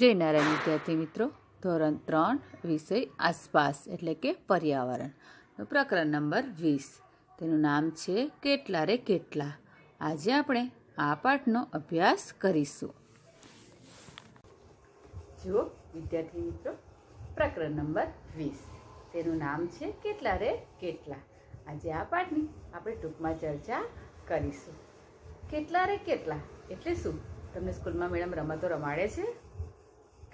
જય નારાયણ વિદ્યાર્થી મિત્રો. ધોરણ ત્રણ, વિષય આસપાસ એટલે કે પર્યાવરણ. પ્રકરણ નંબર વીસ. તેનું નામ છે કેટલા રે કેટલા આજે આપણે આ પાઠનો અભ્યાસ કરીશું. જુઓ વિદ્યાર્થી મિત્રો, પ્રકરણ નંબર વીસ. તેનું નામ છે કેટલા રે કેટલા આજે આ પાઠની આપણે ટૂંકમાં ચર્ચા કરીશું. કેટલા રે કેટલા એટલે શું? તમને સ્કૂલમાં મેડમ રમતો રમાડે છે?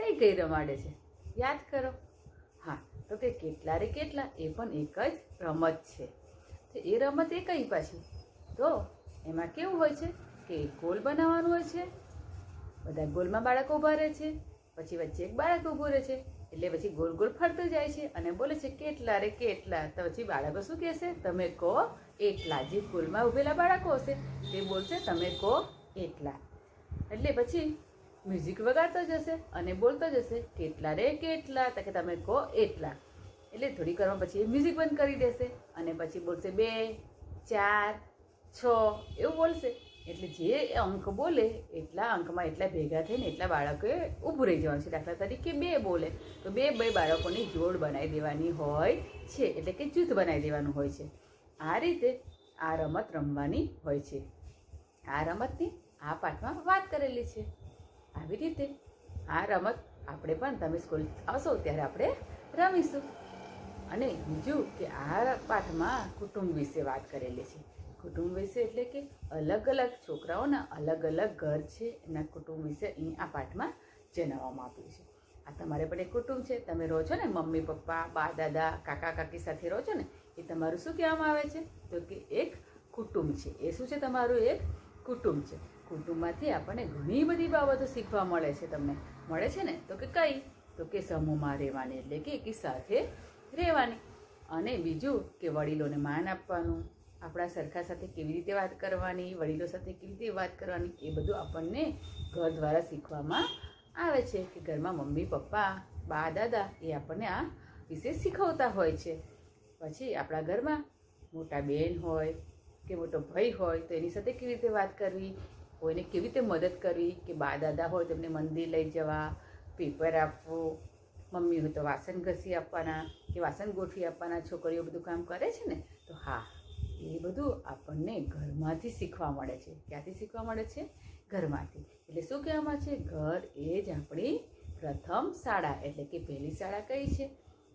કઈ કઈ રમાડે છે? યાદ કરો. હા, તો કે કેટલા રે કેટલા, એ પણ એક જ રમત છે. તો એ રમત એ કઈ પાછી? તો એમાં કેવું હોય છે કે એક ગોલ બનાવવાનું હોય છે, બધા ગોલમાં બાળકો ઊભા રહે છે, પછી વચ્ચે એક બાળક ઊભું રહે છે, એટલે પછી ગોલ ગોલ ફરતું જાય છે અને બોલે છે, કેટલા રે કેટલા? તો પછી બાળકો શું કહેશે? તમે કહો એટલા. જે ગોલમાં ઊભેલા બાળકો હશે, તે બોલશે, તમે કહો એટલા. એટલે પછી મ્યુઝિક વગાડતો જશે અને બોલતો જશે. કેટલા રે કેટલા કે તમે કહો એટલા. એટલે થોડી વારમાં પછી એ મ્યુઝિક બંધ કરી દેશે અને પછી બોલશે બે, ચાર, છ, એવું બોલશે. એટલે જે અંક બોલે, એટલા અંકમાં એટલા ભેગા થઈને એટલા બાળકોએ ઊભું રહી જવાનું છે. દાખલા તરીકે બે બોલે, તો બે બે બાળકોની જોડ બનાવી દેવાની હોય છે. એટલે કે જૂથ બનાવી દેવાનું હોય છે. આ રીતે આ રમત રમવાની હોય છે. આ રમતની આ પાઠમાં વાત કરેલી છે. આવી રીતે. આ રમત આપણે પણ તમે સ્કૂલ આવશો ત્યારે આપણે રમીશું. અને બીજું કે આ પાઠમાં કુટુંબ વિશે વાત કરેલી છે. કુટુંબ વિશે એટલે કે અલગ અલગ છોકરાઓના અલગ અલગ ઘર છે એના કુટુંબ વિશે અહીં આ પાઠમાં જણાવવામાં આપ્યું છે. આ તમારે પણ એક કુટુંબ છે. તમે રહો છો ને મમ્મી, પપ્પા, બા, દાદા, કાકા, કાકી સાથે રહો છો ને, એ તમારું શું કહેવામાં આવે છે? તો કે એક કુટુંબ છે. એ શું છે તમારું? એક કુટુંબ છે. કુટુંબમાંથી આપણને ઘણી બધી બાબતો શીખવા મળે છે તમને. મળે છે ને? તો કે કઈ? તો કે સમૂહમાં રહેવાની, એટલે કે એકી રહેવાની. અને બીજું કે વડીલોને માન આપવાનું. આપણા સરખા સાથે કેવી રીતે વાત કરવાની, વડીલો સાથે કેવી રીતે વાત કરવાની, એ બધું આપણને ઘર દ્વારા શીખવામાં આવે છે કે ઘરમાં મમ્મી, પપ્પા, બા, દાદા એ આપણને આ વિશે શીખવતા હોય છે. પછી આપણા ઘરમાં મોટા બેન હોય કે મોટો ભાઈ હોય તો એની સાથે કેવી રીતે વાત કરવી કોઈને કેવી રીતે મદદ કરવી કે બા દાદા હોય તેમને મંદિર લઈ જવા, પેપર આપવું, મમ્મી હોય તો વાસણ ઘસી આપવાના કે વાસણ ગોઠવી આપવાના, છોકરીઓ બધું કામ કરે છે ને, તો હા, એ બધું આપણને ઘરમાંથી શીખવા મળે છે. ક્યાંથી શીખવા મળે છે? ઘરમાંથી. એટલે શું કહેવામાં છે? ઘર એ જ આપણી પ્રથમ શાળા, એટલે કે પહેલી શાળા કઈ છે?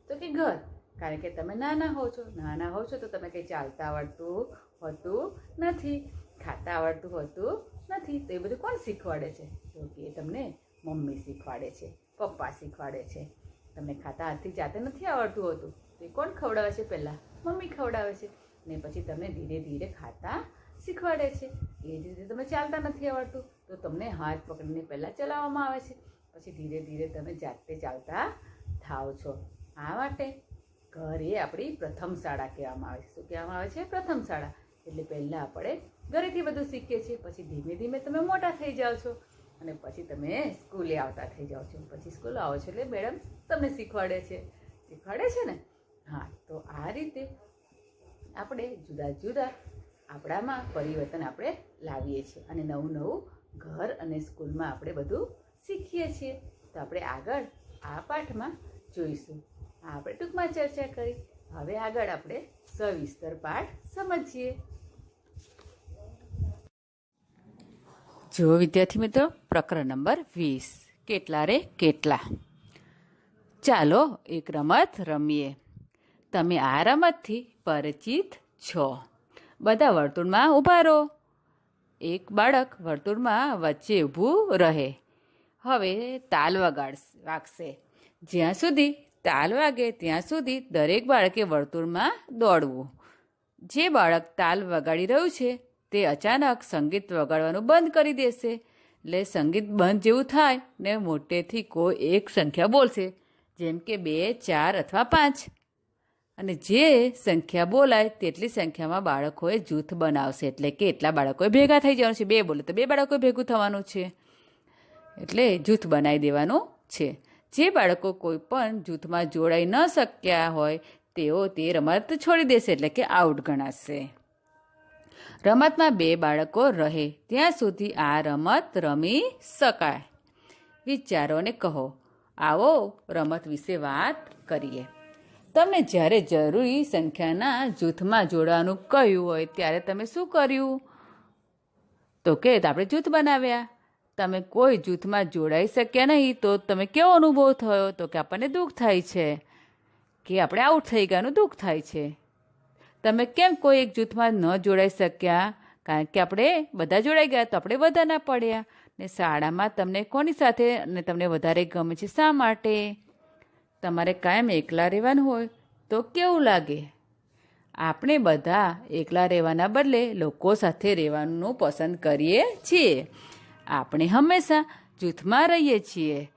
તો કે ઘર. કારણ કે તમે નાના હો છો. નાના હો છો તો તમે કંઈ ચાલતા આવડતું હોતું નથી. ખાતા આવડતું હોતું નથી, તો એ બધું કોણ શીખવાડે છે? તો કે એ તમને મમ્મી શીખવાડે છે, પપ્પા શીખવાડે છે. તમને ખાતા હાથથી જાતે નથી આવડતું હોતું. તો એ કોણ ખવડાવે છે પહેલાં? મમ્મી ખવડાવે છે. ને પછી તમને ધીરે ધીરે ખાતા શીખવાડે છે. એ જ રીતે તમે ચાલતા નથી આવડતું. તો તમને હાથ પકડીને પહેલાં ચલાવવામાં આવે છે. પછી ધીરે ધીરે તમે જાતે ચાલતા થાવ છો. આ માટે ઘર એ આપણી પ્રથમ શાળા કહેવામાં આવે છે. શું કહેવામાં આવે છે? પ્રથમ શાળા. એટલે પહેલાં આપણે ઘરેથી બધું શીખીએ છીએ, પછી ધીમે ધીમે તમે મોટા થઈ જાઓ છો અને પછી તમે સ્કૂલે આવતા થઈ જાઓ છો. પછી સ્કૂલ આવો છો એટલે મેડમ તમને શીખવાડે છે. શીખવાડે છે ને? હા, તો આ રીતે આપણે જુદા જુદા આપણામાં પરિવર્તન આપણે લાવીએ છીએ અને નવું નવું ઘર અને સ્કૂલમાં આપણે બધું શીખીએ છીએ. તો આપણે આગળ આ પાઠમાં જોઈશું. આપણે ટૂંકમાં ચર્ચા કરી. હવે આગળ આપણે સવિસ્તર પાઠ સમજીએ. જો વિદ્યાર્થી મિત્રો, પ્રકરણ નંબર વીસ. કેટલા રે? કેટલા? ચાલો એક રમત રમીએ. તમે આ રમતથી પરિચિત છો. બધા વર્તુળમાં ઊભા રહો. એક બાળક વર્તુળમાં વચ્ચે ઊભું રહે. હવે તાલ વગાડ વાગશે. જ્યાં સુધી તાલ વાગે ત્યાં સુધી દરેક બાળકે વર્તુળમાં દોડવું. જે બાળક તાલ વગાડી રહ્યું છે તે અચાનક સંગીત વગાડવાનું બંધ કરી દેશે. એટલે સંગીત બંધ જેવું થાય ને મોટેથી કોઈ એક સંખ્યા બોલશે. જેમ કે બે, ચાર અથવા પાંચ. અને જે સંખ્યા બોલાય તેટલી સંખ્યામાં બાળકોએ જૂથ બનાવશે. એટલે કે એટલા બાળકોએ ભેગા થઈ જવાનું છે. બે બોલે તો બે બાળકોએ ભેગું થવાનું છે. એટલે જૂથ બનાવી દેવાનું છે. જે બાળકો કોઈ પણ જૂથમાં જોડાઈ ન શક્યા હોય તેઓ તે રમત છોડી દેશે. એટલે કે આઉટ ગણાશે. રમતમાં બે બાળકો રહે. ત્યાં સુધી આ રમત રમી શકાય. વિચારો અને કહો. આવો રમત વિશે વાત કરીએ. તમને જ્યારે જરૂરી સંખ્યાના જૂથમાં જોડાવાનું કહ્યું હોય, ત્યારે તમે શું કર્યું? તો કે આપણે જૂથ બનાવ્યા. તમે કોઈ જૂથમાં જોડાઈ શક્યા નહીં, તો તમે કેવો અનુભવ થયો? તો કે, આપણને દુઃખ થાય છે. કે, આપણે આઉટ થઈ ગયાનું દુઃખ થાય છે. તમે કેમ કોઈ એક જૂથમાં ન જોડાઈ શક્યા? કારણ કે આપણે બધા જોડાઈ ગયા તો આપણે બધા ના પડ્યા. ને શાળામાં તમને કોની સાથે અને તમને વધારે ગમે છે શા માટે? તમારે કાયમ એકલા રહેવાનું હોય તો કેવું લાગે? આપણે બધા એકલા રહેવાના બદલે લોકો સાથે રહેવાનું પસંદ કરીએ છીએ. આપણે હંમેશા જૂથમાં રહીએ છીએ.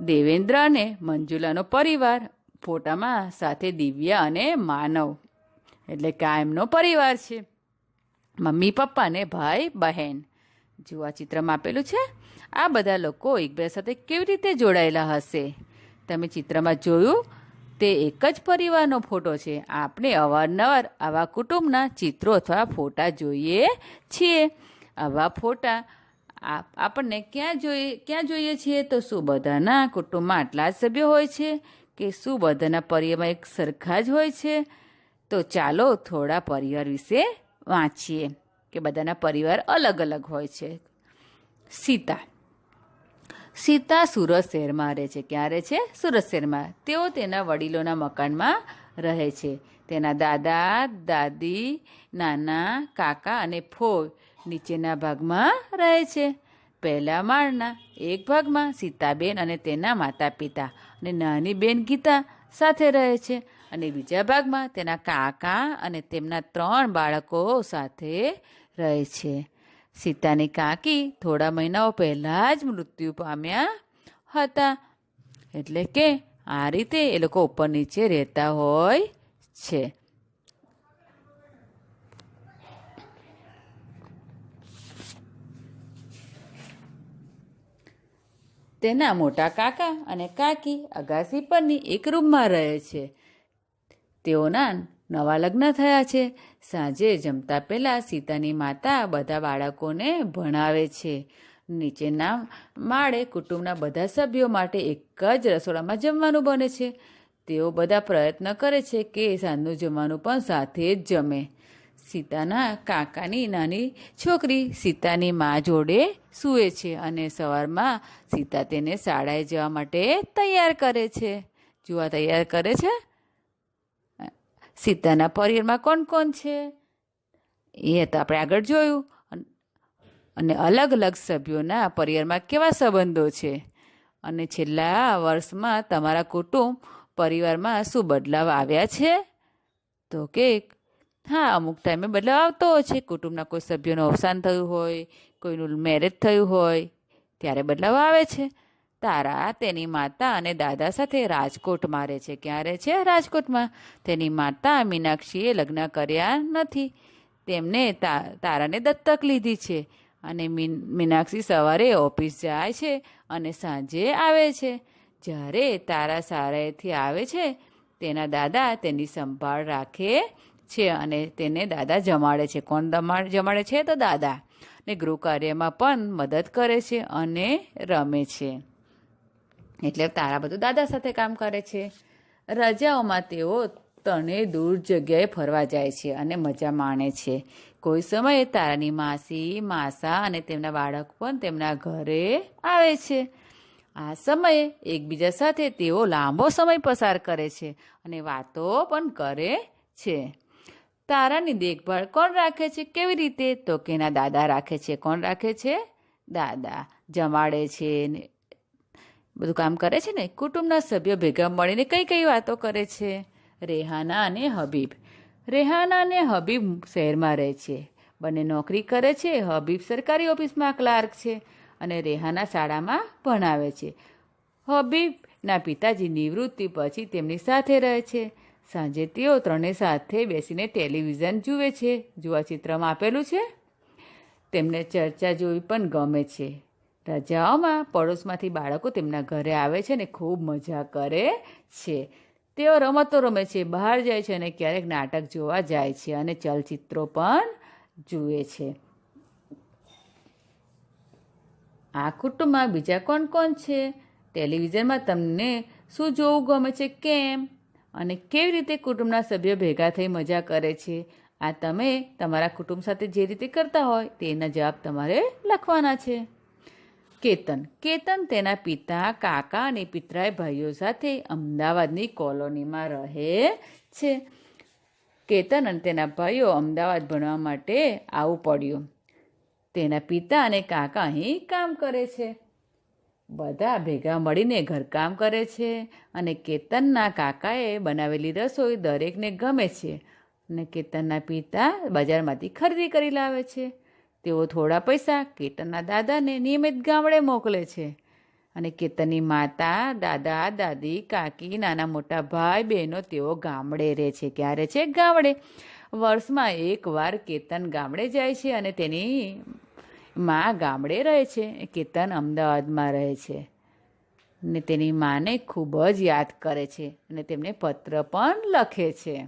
દેવેન્દ્ર અને મંજુલાનો પરિવાર ફોટામાં સાથે દિવ્યા અને માનવ એટલે કાયમનો પરિવાર છે. મમ્મી, પપ્પા ને ભાઈ, બહેન. જો આ ચિત્રમાં આપેલું છે, આ બધા લોકો એકબીજા સાથે કેવી રીતે જોડાયેલા હશે? તમે ચિત્રમાં જોયું, તે એક જ પરિવારનો ફોટો છે. આપણે અવારનવાર આવા કુટુંબના ચિત્રો અથવા ફોટા જોઈએ છીએ. આવા ફોટા આપ, આપણને ક્યાં જોઈએ ક્યાં જોઈએ છીએ? તો શું બધાના કુટુંબમાં આટલા જ સભ્યો હોય છે કે શું બધાના પરિવારમાં એક સરખા જ હોય છે. તો ચાલો થોડા પરિવાર વિશે વાંચીએ, કે બધાના પરિવાર અલગ અલગ હોય છે. સીતા. સીતા સુરત શહેરમાં રહે છે. ક્યાં રહે છે? સુરત શહેરમાં. તેઓ તેના વડીલોના મકાનમાં રહે છે. તેના દાદા, દાદી, નાના, કાકા અને ફો નીચેના ભાગમાં રહે છે. પહેલા માળના એક ભાગમાં સીતાબેન અને તેના માતા પિતા અને નાની બેન ગીતા સાથે રહે છે. અને બીજા ભાગમાં તેના કાકા અને તેમના ત્રણ બાળકો સાથે રહે છે. સીતાની કાકી થોડા મહિનાઓ પહેલાં જ મૃત્યુ પામ્યા હતા. એટલે કે આ રીતે એ લોકો ઉપર નીચે રહેતા હોય છે. તેના મોટા કાકા અને કાકી અગાસી પરની એક રૂમમાં રહે છે. તેઓના નવા લગ્ન થયા છે. સાંજે જમતા પહેલાં સીતાની માતા બધા બાળકોને ભણાવે છે. નીચેના માળે કુટુંબના બધા સભ્યો માટે એક જ રસોડામાં જમવાનું બને છે. તેઓ બધા પ્રયત્ન કરે છે કે સાંજનું જમવાનું પણ સાથે જ જમે. સીતાના કાકાની નાની છોકરી સીતાની મા જોડે સૂવે છે અને સવારમાં સીતા તેને શાળાએ જવા માટે તૈયાર કરે છે. જોવા તૈયાર કરે છે? સીતાના પરિવારમાં કોણ કોણ છે? એ તો આપણે આગળ જોયું. અને અલગ અલગ સભ્યોના પરિવારમાં કેવા સંબંધો છે? અને છેલ્લા વર્ષમાં તમારા કુટુંબ પરિવારમાં શું બદલાવ આવ્યા છે? તો કે હા, અમુક ટાઈમે બદલાવ આવતો હોય છે. કુટુંબના કોઈ સભ્યોનું અવસાન થયું હોય, કોઈનું મેરેજ થયું હોય, ત્યારે બદલાવ આવે છે. તારા તેની માતા અને દાદા સાથે રાજકોટમાં રહે છે. ક્યાં રહે છે રાજકોટમાં? તેની માતા મીનાક્ષીએ લગ્ન કર્યા નથી. તેમને તારાને દત્તક લીધી છે અને મીનાક્ષી સવારે ઓફિસ જાય છે અને સાંજે આવે છે. જ્યારે તારા સારાએથી આવે છે, તેના દાદા તેની સંભાળ રાખે છે અને તેને દાદા જમાડે છે. કોણ જમાડે છે? તો દાદા. ને ગૃહ કાર્યમાં પણ મદદ કરે છે અને રમે છે. એટલે તારા બધું દાદા સાથે કામ કરે છે. રજાઓમાં તેઓ તને દૂર જગ્યાએ ફરવા જાય છે અને મજા માણે છે. કોઈ સમયે તારાની માસી, માસા અને તેમના બાળક પણ તેમના ઘરે આવે છે. આ સમયે એકબીજા સાથે તેઓ લાંબો સમય પસાર કરે છે અને વાતો પણ કરે છે. તારાની દેખભાળ કોણ રાખે છે? કેવી રીતે? તો કે એના દાદા રાખે છે. કોણ રાખે છે? દાદા. જમાડે છે બધું કામ કરે છે ને? કુટુંબના સભ્યો ભેગા મળીને કઈ કઈ વાતો કરે છે? રેહાના અને હબીબ. રેહાના અને હબીબ શહેરમાં રહે છે. બંને નોકરી કરે છે. હબીબ સરકારી ઓફિસમાં ક્લાર્ક છે અને રેહાના શાળામાં ભણાવે છે. હબીબના પિતાજી નિવૃત્તિ પછી તેમની સાથે રહે છે. સાંજે તેઓ ત્રણેય સાથે બેસીને ટેલિવિઝન જુએ છે. જોવા ચિત્રમાં આપેલું છે. તેમને ચર્ચા જોવી પણ ગમે છે. રજાઓમાં પડોશમાંથી બાળકો તેમના ઘરે આવે છે ને ખૂબ મજા કરે છે. તેઓ રમતો રમે છે, બહાર જાય છે અને ક્યારેક નાટક જોવા જાય છે અને ચલચિત્રો પણ જુએ છે. આ કુટુંબમાં બીજા કોણ કોણ છે? ટેલિવિઝનમાં તમને શું જોવું ગમે છે, કેમ? અને કેવી રીતે કુટુંબના સભ્યો ભેગા થઈ મજા કરે છે? આ તમે તમારા કુટુંબ સાથે જે રીતે કરતા હોય તેના જવાબ તમારે લખવાના છે. કેતન. કેતન તેના પિતા, કાકા અને પિતરાય ભાઈઓ સાથે અમદાવાદની કોલોનીમાં રહે છે. કેતન અને તેના ભાઈઓ અમદાવાદ ભણવા માટે આવવું પડ્યું. તેના પિતા અને કાકા અહીં કામ કરે છે. બધા ભેગા મળીને ઘરકામ કરે છે અને કેતનના કાકાએ બનાવેલી રસોઈ દરેકને ગમે છે અને કેતનના પિતા બજારમાંથી ખરીદી કરી લાવે છે. તેઓ થોડા પૈસા કેતનના દાદાને નિયમિત ગામડે મોકલે છે અને કેતનની માતા, દાદા, દાદી, કાકી, નાના મોટા ભાઈ, બહેનો તેઓ ગામડે રહે છે. ક્યારે છે? ગામડે. વર્ષમાં એકવાર કેતન ગામડે જાય છે અને તેની માં ગામડે રહે છે. કેતન અમદાવાદમાં રહે છે ને તેની માને ખૂબ જ યાદ કરે છે અને તેમને પત્ર પણ લખે છે.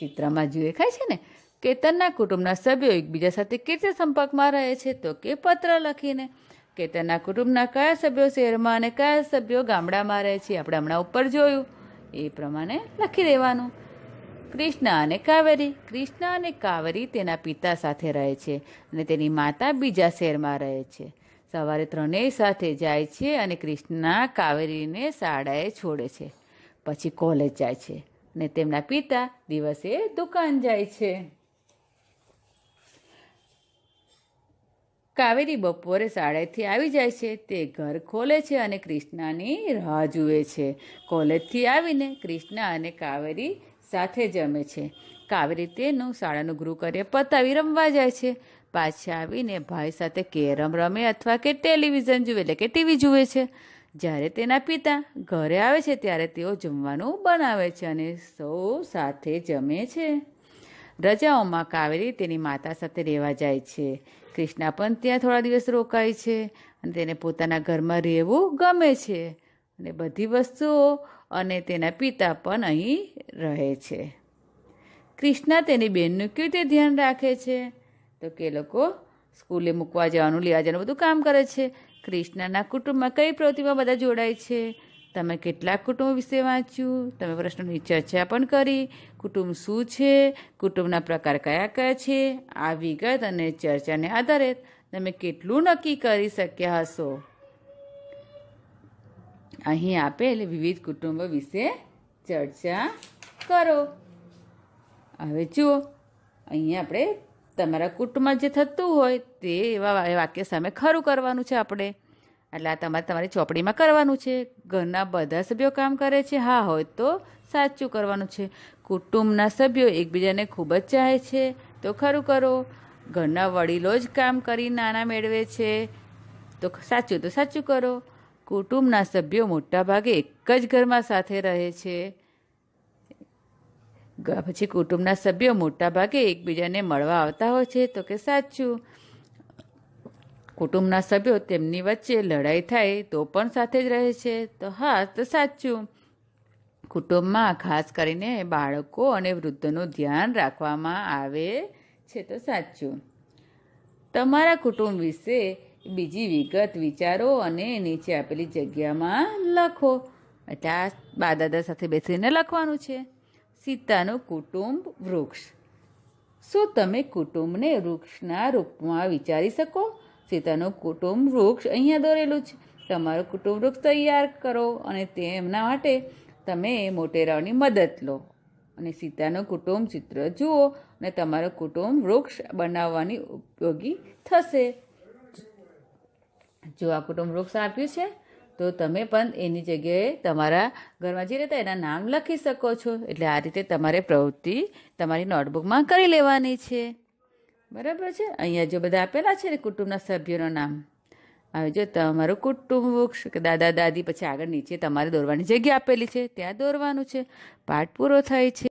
ચિત્રમાં જોઈ ખાય છે ને? કેતનના કુટુંબના સભ્યો એકબીજા સાથે કેવી સંપર્કમાં રહે છે તો કે પત્ર લખીને. કેતનના કુટુંબના કયા સભ્યો શહેરમાં અને કયા સભ્યો ગામડામાં રહે છે આપણે હમણાં ઉપર જોયું. એ પ્રમાણે લખી દેવાનું. કૃષ્ણ અને કાવેરી. કૃષ્ણ અને કાવેરી તેના પિતા સાથે રહે છે અને તેની માતા બીજા શહેરમાં રહે છે. સવારે ત્રણેય સાથે જાય છે અને કૃષ્ણા કાવેરીને શાળાએ છોડે છે. પછી કોલેજ જાય છે અને તેમના પિતા દિવસે દુકાન જાય છે. કાવેરી બપોરે શાળેથી આવી જાય છે. તે ઘર ખોલે છે અને કૃષ્ણાની રાહ જુએ છે. કોલેજથી આવીને કૃષ્ણા અને કાવેરી સાથે જમે છે. કાવેરી તેનું શાળાનું ગૃહ કાર્ય પતાવી રમવા જાય છે. પાછા આવીને ભાઈ સાથે કેરમ રમે અથવા કે ટેલિવિઝન જુએ એટલે કે ટીવી જુએ છે. જ્યારે તેના પિતા ઘરે આવે છે ત્યારે તેઓ જમવાનું બનાવે છે અને સૌ સાથે જમે છે. રજાઓમાં કાવેરી તેની માતા સાથે રહેવા જાય છે. કૃષ્ણા પણ ત્યાં થોડા દિવસ રોકાય છે અને તેને પોતાના ઘરમાં રહેવું ગમે છે. અને બધી વસ્તુઓ અને તેના પિતા પણ અહીં રહે છે. કૃષ્ણા તેની બહેનનું કેવી રીતે ધ્યાન રાખે છે? તો કે લોકો, સ્કૂલે મૂકવા જવાનું લેવા જવાનું બધું કામ કરે છે. કૃષ્ણના કુટુંબમાં કઈ પ્રવૃત્તિમાં બધા જોડાય છે? તમે કેટલાક કુટુંબ વિશે વાંચ્યું, તમે પ્રશ્નોની ચર્ચા પણ કરી. કુટુંબ શું છે? કુટુંબના પ્રકાર કયા કયા છે? આ વિગત અને ચર્ચાને આધારે તમે કેટલું નક્કી કરી શક્યા હશો? અહીં આપેલ વિવિધ કુટુંબો વિશે ચર્ચા કરો. હવે જુઓ, અહીં આપણે તમારા કુટુંબમાં જે થતું હોય તે એવા વાક્ય સામે ખરું કરવાનું છે આપણે. એટલે આ તમારે તમારી ચોપડીમાં કરવાનું છે. ઘરના બધા સભ્યો કામ કરે છે. હા હોય તો સાચું કરવાનું છે. કુટુંબના સભ્યો એકબીજાને ખૂબ જ ચાહે છે. તો ખરું કરો. ઘરના વડીલો જ કામ કરી નાના મેળવે છે. તો સાચું તો સાચું કરો. કુટુંબના સભ્યો મોટાભાગે એક જ ઘરમાં સાથે રહે છે. પછી કુટુંબના સભ્યો મોટાભાગે એકબીજાને મળવા આવતા હોય છે. તો કે સાચું. કુટુંબના સભ્યો તેમની વચ્ચે લડાઈ થાય તો પણ સાથે જ રહે છે. તો હા, તો સાચું. કુટુંબમાં ખાસ કરીને બાળકો અને વૃદ્ધોનું ધ્યાન રાખવામાં આવે છે તો સાચું. તમારા કુટુંબ વિશે બીજી વિગત વિચારો અને નીચે આપેલી જગ્યામાં લખો. એટલે આ બા દાદા સાથે બેસીને લખવાનું છે. સીતાનું કુટુંબ વૃક્ષ. શું તમે કુટુંબને વૃક્ષના રૂપમાં વિચારી શકો? સીતાનું કુટુંબ વૃક્ષ અહીંયા દોરેલું છે. તમારું કુટુંબ વૃક્ષ તૈયાર કરો અને તેમના માટે તમે મોટેરાઓની મદદ લો. અને સીતાનું કુટુંબ ચિત્ર જુઓ અને તમારું કુટુંબ વૃક્ષ બનાવવાની ઉપયોગી થશે. જો આ કુટુંબ વૃક્ષ આપ્યું છે, તો તમે પણ એની જગ્યાએ તમારા ઘરમાં જે રહેતા એના નામ લખી શકો છો. એટલે આ રીતે તમારે પ્રવૃત્તિ તમારી નોટબુકમાં કરી લેવાની છે. બરાબર છે? અહીંયા જો બધા આપેલા છે ને કુટુંબના સભ્યોનું નામ. હવે જો તમારું કુટુંબ વૃક્ષ કે દાદા દાદી પછી આગળ નીચે તમારે દોરવાની જગ્યા આપેલી છે, ત્યાં દોરવાનું છે. પાઠ પૂરો થાય છે.